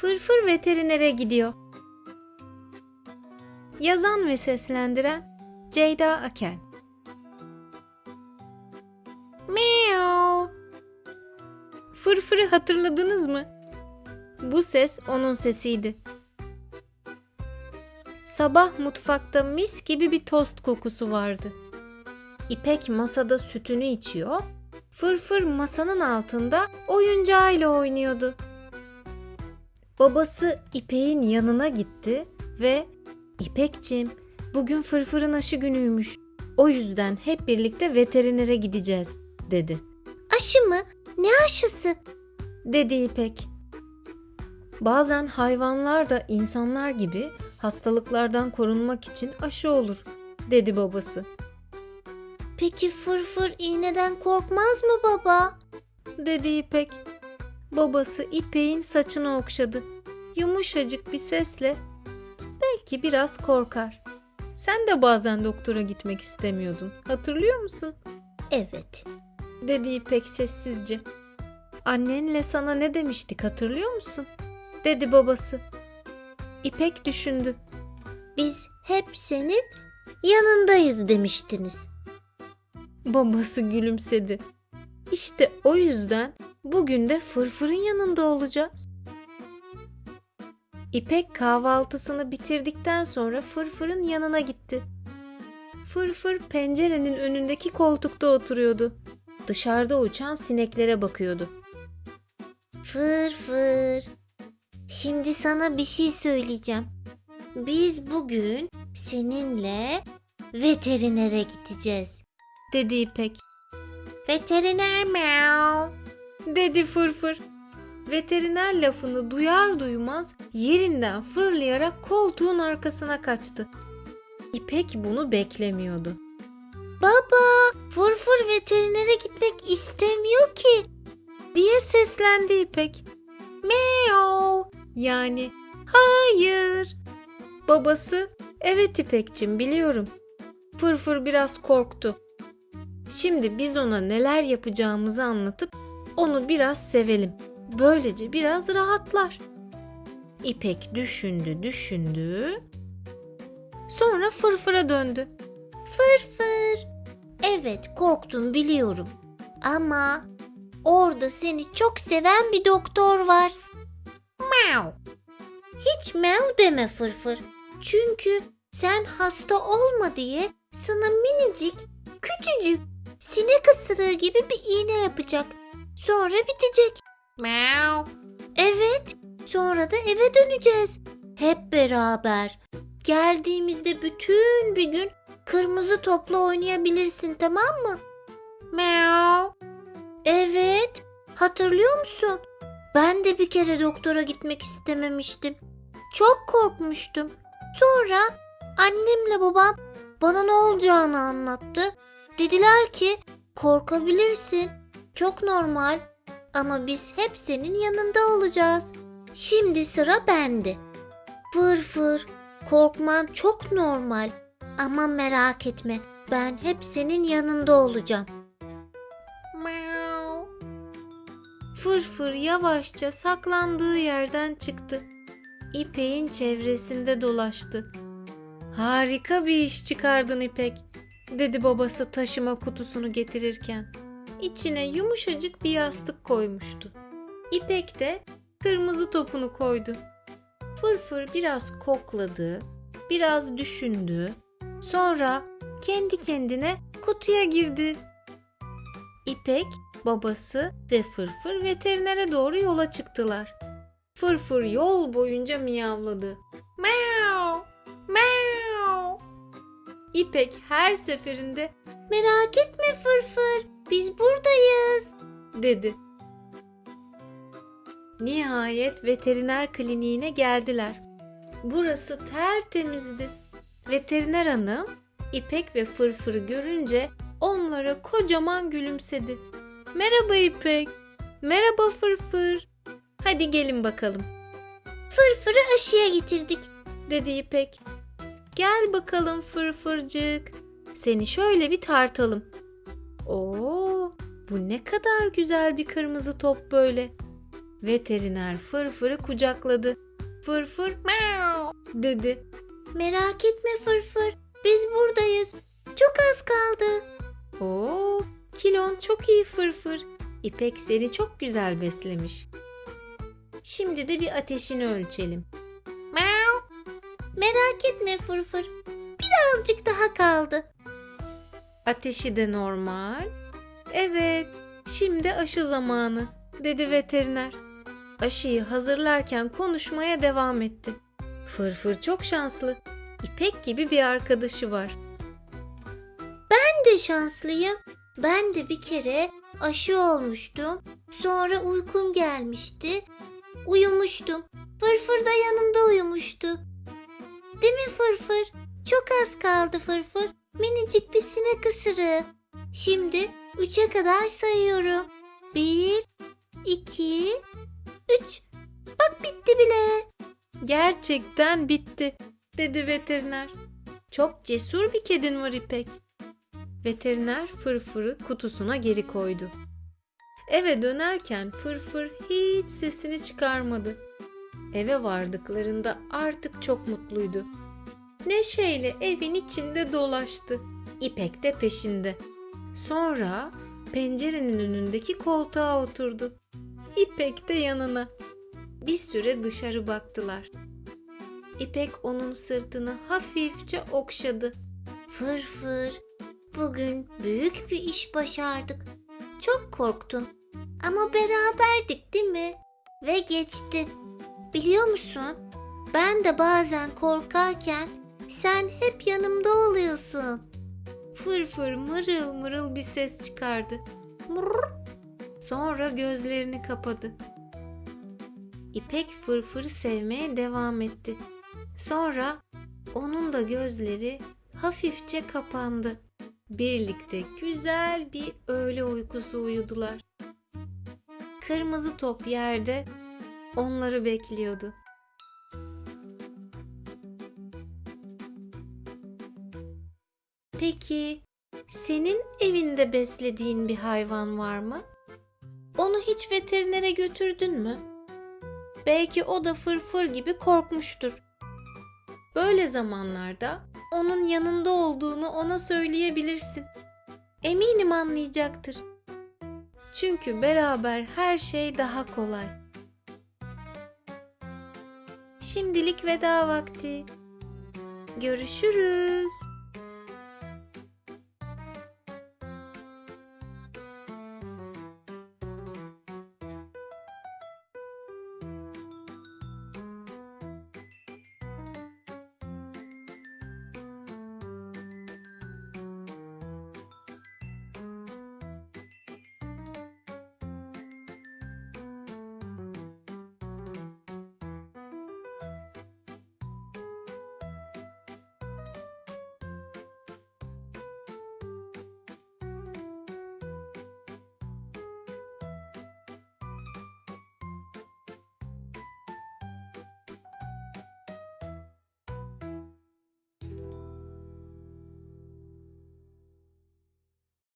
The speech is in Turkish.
Fırfır veterinere gidiyor. Yazan ve seslendiren Ceyda Akel. Meow. Fırfırı hatırladınız mı? Bu ses onun sesiydi. Sabah mutfakta mis gibi bir tost kokusu vardı. İpek masada sütünü içiyor, Fırfır masanın altında oyuncağıyla oynuyordu. Babası İpek'in yanına gitti ve İpekçim bugün Fırfır'ın aşı günüymüş. O yüzden hep birlikte veterinere gideceğiz dedi. Aşı mı? Ne aşısı? Dedi İpek. Bazen hayvanlar da insanlar gibi hastalıklardan korunmak için aşı olur dedi babası. Peki fırfır iğneden korkmaz mı baba? dedi İpek. Babası İpek'in saçını okşadı. Yumuşacık bir sesle belki biraz korkar. Sen de bazen doktora gitmek istemiyordun. Hatırlıyor musun? Evet. dedi İpek sessizce. Annenle sana ne demiştik hatırlıyor musun? dedi babası. İpek düşündü. Biz hep senin yanındayız demiştiniz. Babası gülümsedi. İşte o yüzden bugün de Fırfır'ın yanında olacağız. İpek kahvaltısını bitirdikten sonra Fırfır'ın yanına gitti. Fırfır pencerenin önündeki koltukta oturuyordu. Dışarıda uçan sineklere bakıyordu. Fırfır. Şimdi sana bir şey söyleyeceğim. Biz bugün seninle veterinere gideceğiz. Dedi İpek. Veteriner meow. Dedi Fırfır. Veteriner lafını duyar duymaz yerinden fırlayarak koltuğun arkasına kaçtı. İpek bunu beklemiyordu. Baba, fırfır veterinere gitmek istemiyor ki. diye seslendi İpek. Meow yani hayır. Babası evet İpekçim biliyorum. Fırfır biraz korktu. Şimdi biz ona neler yapacağımızı anlatıp onu biraz sevelim. Böylece biraz rahatlar. İpek düşündü düşündü. Sonra Fırfır'a döndü. Fırfır. Evet, korktum biliyorum. Ama orada seni çok seven bir doktor var. Meow. Hiç meow deme Fırfır. Çünkü sen hasta olma diye sana minicik, küçücük, sinek ısırığı gibi bir iğne yapacak. Sonra bitecek. Meow. Evet, sonra da eve döneceğiz. Hep beraber. Geldiğimizde bütün bir gün kırmızı topla oynayabilirsin tamam mı? Meow. Evet. Hatırlıyor musun? Ben de bir kere doktora gitmek istememiştim. Çok korkmuştum. Sonra annemle babam bana ne olacağını anlattı. Dediler ki korkabilirsin. Çok normal. Ama biz hep senin yanında olacağız. Şimdi sıra bende. Fır fır. Korkman çok normal. Ama merak etme. Ben hep senin yanında olacağım. Fırfır yavaşça saklandığı yerden çıktı. İpek'in çevresinde dolaştı. Harika bir iş çıkardın İpek, dedi babası taşıma kutusunu getirirken. İçine yumuşacık bir yastık koymuştu. İpek de kırmızı topunu koydu. Fırfır biraz kokladı, biraz düşündü. Sonra kendi kendine kutuya girdi. İpek, babası ve Fırfır veterinere doğru yola çıktılar. Fırfır yol boyunca miyavladı. Meow, meow. İpek her seferinde Merak etme Fırfır. Biz buradayız. dedi. Nihayet veteriner kliniğine geldiler. Burası tertemizdi. Veteriner hanım İpek ve Fırfır'ı görünce onlara kocaman gülümsedi. Merhaba İpek. Merhaba Fırfır. Hadi gelin bakalım Fırfırı aşıya getirdik. dedi İpek. Gel bakalım Fırfırcık. Seni şöyle bir tartalım. Bu ne kadar güzel bir kırmızı top böyle. Veteriner Fırfır'ı kucakladı. Fırfır meow dedi. Merak etme Fırfır. Biz buradayız. Çok az kaldı. Oo, kilon çok iyi Fırfır. İpek seni çok güzel beslemiş. Şimdi de bir ateşini ölçelim. Meow. Merak etme Fırfır. Birazcık daha kaldı. Ateşi de normal. Evet, şimdi aşı zamanı, dedi veteriner. Aşıyı hazırlarken konuşmaya devam etti. Fırfır çok şanslı. İpek gibi bir arkadaşı var. Ben de şanslıyım. Ben de bir kere aşı olmuştum. Sonra uykum gelmişti. Uyumuştum. Fırfır da yanımda uyumuştu. Değil mi Fırfır? Çok az kaldı Fırfır. Minicik bir sinek ısırığı. Şimdi üçe kadar sayıyorum. Bir, iki, üç. Bak bitti bile. Gerçekten bitti, dedi veteriner. Çok cesur bir kedin var İpek. Veteriner fırfırı kutusuna geri koydu. Eve dönerken fırfır hiç sesini çıkarmadı. Eve vardıklarında artık çok mutluydu. Neşeyle evin içinde dolaştı. İpek de peşinde. Sonra pencerenin önündeki koltuğa oturdu. İpek de yanına. Bir süre dışarı baktılar. İpek onun sırtını hafifçe okşadı. Fırfır, bugün büyük bir iş başardık. Çok korktun ama beraberdik değil mi? Ve geçti. Biliyor musun? Ben de bazen korkarken sen hep yanımda oluyorsun. Fırfır mırıl mırıl bir ses çıkardı. Mırr. Sonra gözlerini kapadı. İpek fırfırı sevmeye devam etti. Sonra onun da gözleri hafifçe kapandı. Birlikte güzel bir öğle uykusu uyudular. Kırmızı top yerde onları bekliyordu. Peki senin evinde beslediğin bir hayvan var mı? Onu hiç veterinere götürdün mü? Belki o da fırfır gibi korkmuştur. Böyle zamanlarda onun yanında olduğunu ona söyleyebilirsin. Eminim anlayacaktır. Çünkü beraber her şey daha kolay. Şimdilik veda vakti. Görüşürüz.